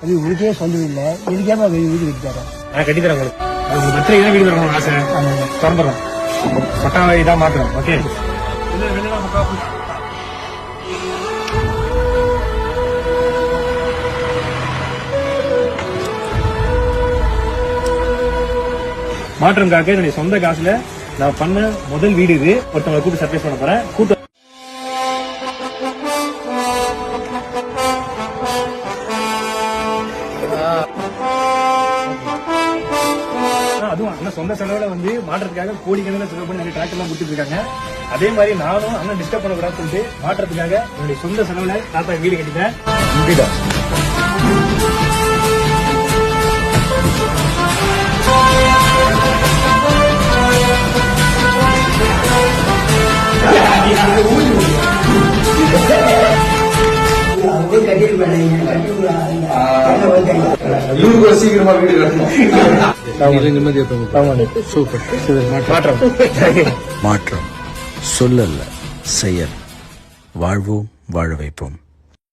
அது உங்களுக்கே சொந்தம் இல்லை இதுக்கேப்பா வீடு கட்டிட்டாரா நான் கட்டி தரேன் உங்களுக்கு. அது உங்க பத்திரிகை தான் வீடு தரணும் ஆசை? திறந்துடுறோம் பட்டா இதான் மாத்துறோம் ஓகே மாற்றம்காக என்னுடைய சொந்த காசுல நான் பண்ண முதல் வீடு இது. ஒருத்தவங்களை கூப்பிட்டு சர்ப்ரைஸ் பண்ண போறேன். கூட்டு அதுவும் அண்ணன் சொந்த செலவுல வந்து மாற்றத்துக்காக கோடிக்கணக்கில் செலவு பண்ணி நிறைய டிராக்டர் எல்லாம் கொடுத்துட்டு இருக்காங்க அதே மாதிரி நானும் அண்ணன் டிஸ்டர்ப் பண்ணக்கூடாதுன்னு சொல்லிட்டு மாற்றத்துக்காக என்னுடைய சொந்த செலவுல தாத்தா வீடு கட்டிட்டேன். இவருக்கு ஒரு சீக்கிரமா வீடு மாற்றம். மாற்றம். சொல்லல்ல செயல். வாழ்வோம் வாழ வைப்போம்.